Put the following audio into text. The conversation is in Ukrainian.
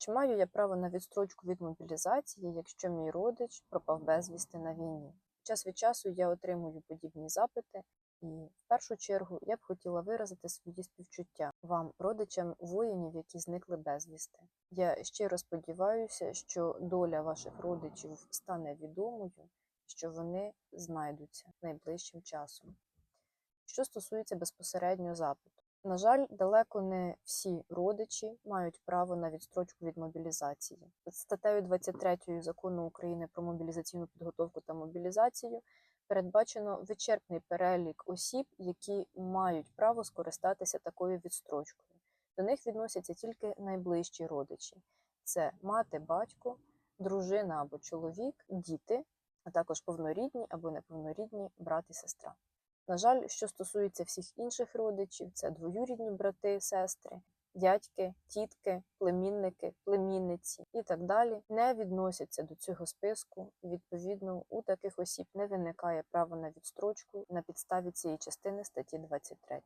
Чи маю я право на відстрочку від мобілізації, якщо мій родич пропав безвісти на війні? Час від часу я отримую подібні запити, і в першу чергу я б хотіла виразити свої співчуття вам, родичам воїнів, які зникли безвісти. Я щиро сподіваюся, що доля ваших родичів стане відомою, що вони знайдуться найближчим часом. Що стосується безпосередньо запиту, на жаль, далеко не всі родичі мають право на відстрочку від мобілізації. Статтею 23 закону України про мобілізаційну підготовку та мобілізацію передбачено вичерпний перелік осіб, які мають право скористатися такою відстрочкою. До них відносяться тільки найближчі родичі: це мати, батько, дружина або чоловік, діти, а також повнорідні або неповнорідні брат і сестра. На жаль, що стосується всіх інших родичів, це двоюрідні брати, сестри, дядьки, тітки, племінники, племінниці і так далі, не відносяться до цього списку. І, Відповідно, у таких осіб не виникає права на відстрочку на підставі цієї частини статті 23.